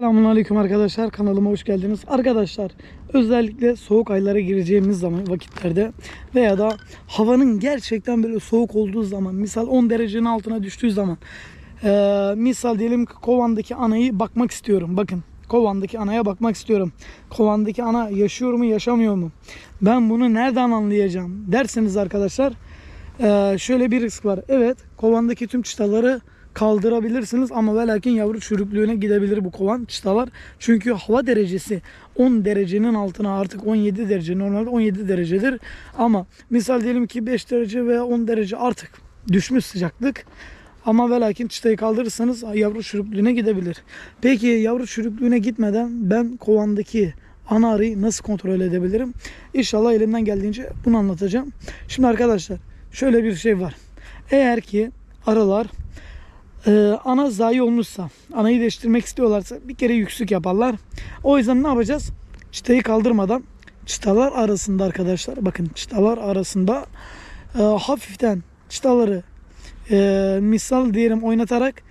Selamünaleyküm arkadaşlar kanalıma hoş geldiniz. Arkadaşlar özellikle soğuk aylara gireceğimiz zaman vakitlerde veya da havanın gerçekten böyle soğuk olduğu zaman misal 10 derecenin altına düştüğü zaman eee, misal diyelim ki kovandaki anayı bakmak istiyorum. Bakın kovandaki anaya bakmak istiyorum. Kovandaki ana yaşıyor mu yaşamıyor mu? Ben bunu nereden anlayacağım derseniz arkadaşlar eee, şöyle bir risk var. Evet kovandaki tüm çıtaları kaldırabilirsiniz ama ve lakin yavru çürüklüğüne gidebilir bu kovan çıtalar. Çünkü hava derecesi 10 derecenin altına artık 17 derece normalde 17 derecedir. Ama misal diyelim ki 5 derece veya 10 derece artık düşmüş sıcaklık. Ama ve lakin çıtayı kaldırırsanız yavru çürüklüğüne gidebilir. Peki yavru çürüklüğüne gitmeden ben kovandaki ana arıyı nasıl kontrol edebilirim? İnşallah elimden geldiğince bunu anlatacağım. Şimdi arkadaşlar şöyle bir şey var. Eğer ki arılar ee, ana zayi olmuşsa, anayı değiştirmek istiyorlarsa bir kere yüksük yaparlar. O yüzden ne yapacağız? Çıtayı kaldırmadan çıtalar arasında arkadaşlar bakın çıtalar arasında e, hafiften çıtaları e, misal diyelim oynatarak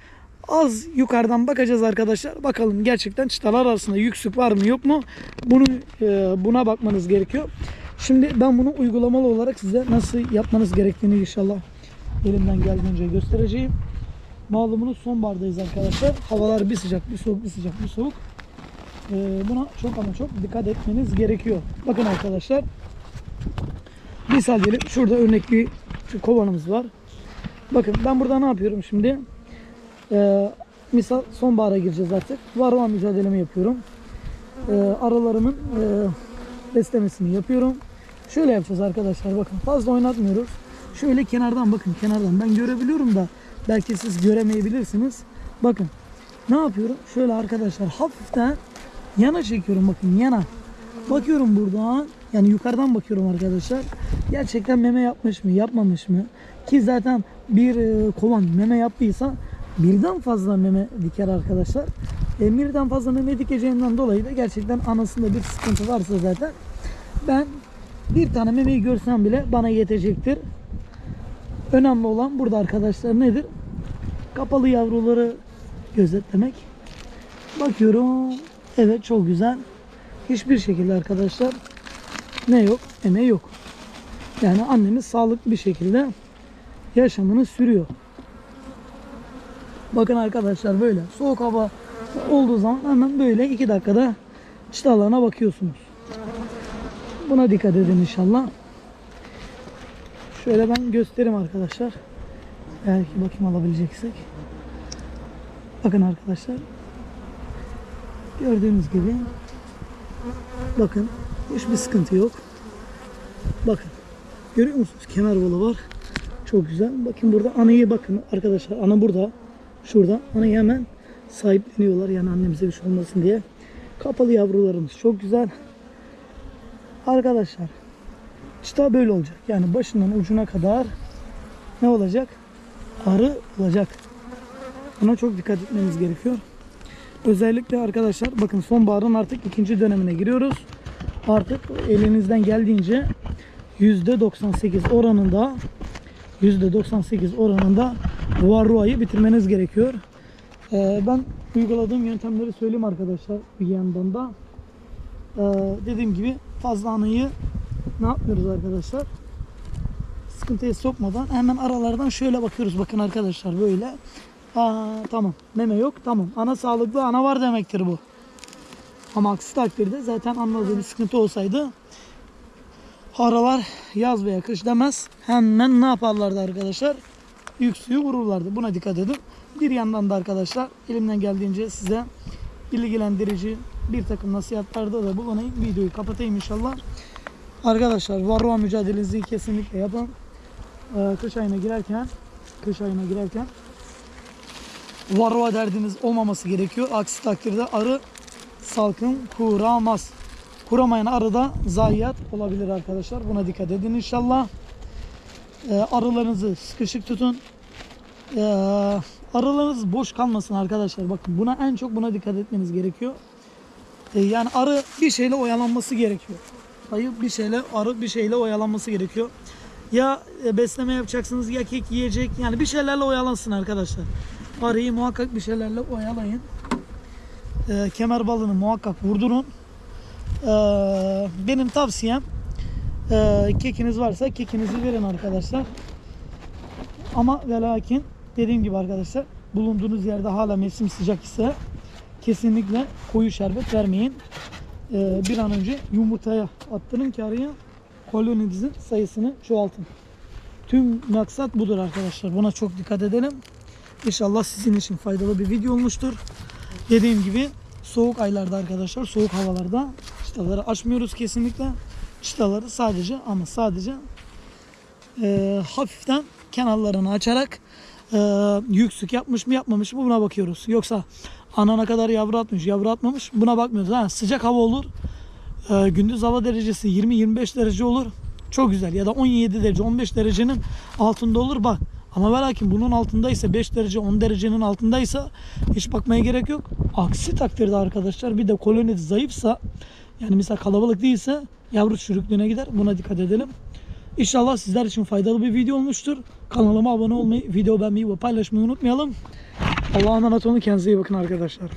az yukarıdan bakacağız arkadaşlar. Bakalım gerçekten çıtalar arasında yüksük var mı yok mu? Bunu e, buna bakmanız gerekiyor. Şimdi ben bunu uygulamalı olarak size nasıl yapmanız gerektiğini inşallah elimden geldiğince göstereceğim. Malumunuz sonbahardayız arkadaşlar. Havalar bir sıcak, bir soğuk, bir sıcak, bir soğuk. Ee, buna çok ama çok dikkat etmeniz gerekiyor. Bakın arkadaşlar. Misal diyelim şurada örnek bir kovanımız var. Bakın ben burada ne yapıyorum şimdi? Ee, misal sonbahara gireceğiz artık. Varroa mücadelemi yapıyorum. Ee, aralarımın e, beslemesini yapıyorum. Şöyle yapacağız arkadaşlar bakın fazla oynatmıyoruz. Şöyle kenardan bakın kenardan ben görebiliyorum da belki siz göremeyebilirsiniz. Bakın ne yapıyorum? Şöyle arkadaşlar hafiften yana çekiyorum bakın yana. Bakıyorum buradan yani yukarıdan bakıyorum arkadaşlar. Gerçekten meme yapmış mı yapmamış mı? Ki zaten bir e, kovan meme yaptıysa birden fazla meme diker arkadaşlar. E, birden fazla meme dikeceğinden dolayı da gerçekten anasında bir sıkıntı varsa zaten ben bir tane memeyi görsem bile bana yetecektir. Önemli olan burada arkadaşlar nedir? Kapalı yavruları gözetlemek. Bakıyorum. Evet çok güzel. Hiçbir şekilde arkadaşlar ne yok? Eme yok. Yani annemiz sağlıklı bir şekilde yaşamını sürüyor. Bakın arkadaşlar böyle soğuk hava olduğu zaman hemen böyle iki dakikada çıtalarına bakıyorsunuz. Buna dikkat edin inşallah. Şöyle ben göstereyim arkadaşlar. Eğer ki bakayım alabileceksek. Bakın arkadaşlar. Gördüğünüz gibi. Bakın. Hiçbir sıkıntı yok. Bakın. Görüyor musunuz? Kemer balı var. Çok güzel. Bakın burada anayı bakın arkadaşlar. Ana burada. Şurada. Anayı hemen sahipleniyorlar. Yani annemize bir şey olmasın diye. Kapalı yavrularımız çok güzel. Arkadaşlar çıta böyle olacak. Yani başından ucuna kadar ne olacak? Arı olacak. Buna çok dikkat etmeniz gerekiyor. Özellikle arkadaşlar bakın sonbaharın artık ikinci dönemine giriyoruz. Artık elinizden geldiğince %98 oranında %98 oranında varroayı bitirmeniz gerekiyor. Ee, ben uyguladığım yöntemleri söyleyeyim arkadaşlar bir yandan da. Ee, dediğim gibi fazla anayı ne yapmıyoruz arkadaşlar? Sıkıntıya sokmadan hemen aralardan şöyle bakıyoruz. Bakın arkadaşlar böyle. Aa, tamam. Meme yok. Tamam. Ana sağlıklı ana var demektir bu. Ama aksi takdirde zaten anladığı bir sıkıntı olsaydı aralar yaz veya kış demez. Hemen ne yaparlardı arkadaşlar? Yüksüğü vururlardı. Buna dikkat edin. Bir yandan da arkadaşlar elimden geldiğince size bilgilendirici bir takım nasihatlarda da bulunayım. Videoyu kapatayım inşallah. Arkadaşlar varroa mücadelenizi kesinlikle yapın. Ee, kış ayına girerken kış ayına girerken varroa derdiniz olmaması gerekiyor. Aksi takdirde arı salkım kuramaz. Kuramayan arıda zayiat olabilir arkadaşlar. Buna dikkat edin inşallah. Ee, arılarınızı sıkışık tutun. Ee, arılarınız boş kalmasın arkadaşlar. Bakın buna en çok buna dikkat etmeniz gerekiyor. Yani arı bir şeyle oyalanması gerekiyor. Ayı bir şeyle arı bir şeyle oyalanması gerekiyor. Ya e, besleme yapacaksınız ya kek yiyecek. Yani bir şeylerle oyalansın arkadaşlar. Arıyı muhakkak bir şeylerle oyalayın. e, kemer balını muhakkak vurdurun. E, benim tavsiyem e, kekiniz varsa kekinizi verin arkadaşlar. Ama ve lakin dediğim gibi arkadaşlar bulunduğunuz yerde hala mevsim sıcak ise kesinlikle koyu şerbet vermeyin. E, bir an önce yumurtaya attırın ki araya koloninizin sayısını çoğaltın. Tüm maksat budur arkadaşlar. Buna çok dikkat edelim. İnşallah sizin için faydalı bir video olmuştur. Dediğim gibi soğuk aylarda arkadaşlar, soğuk havalarda çıtaları açmıyoruz kesinlikle. Çıtaları sadece ama sadece e, hafiften kenarlarını açarak e, yüksük yapmış mı yapmamış mı buna bakıyoruz. Yoksa anana kadar yavru atmış, yavru atmamış buna bakmıyoruz. Ha, sıcak hava olur. E, gündüz hava derecesi 20-25 derece olur. Çok güzel ya da 17 derece 15 derecenin altında olur bak. Ama ve lakin bunun altındaysa 5 derece 10 derecenin altındaysa hiç bakmaya gerek yok. Aksi takdirde arkadaşlar bir de koloni zayıfsa yani mesela kalabalık değilse yavru çürüklüğüne gider. Buna dikkat edelim. İnşallah sizler için faydalı bir video olmuştur. Kanalıma abone olmayı, video beğenmeyi ve paylaşmayı unutmayalım. Allah'a emanet olun. Kendinize iyi bakın arkadaşlar.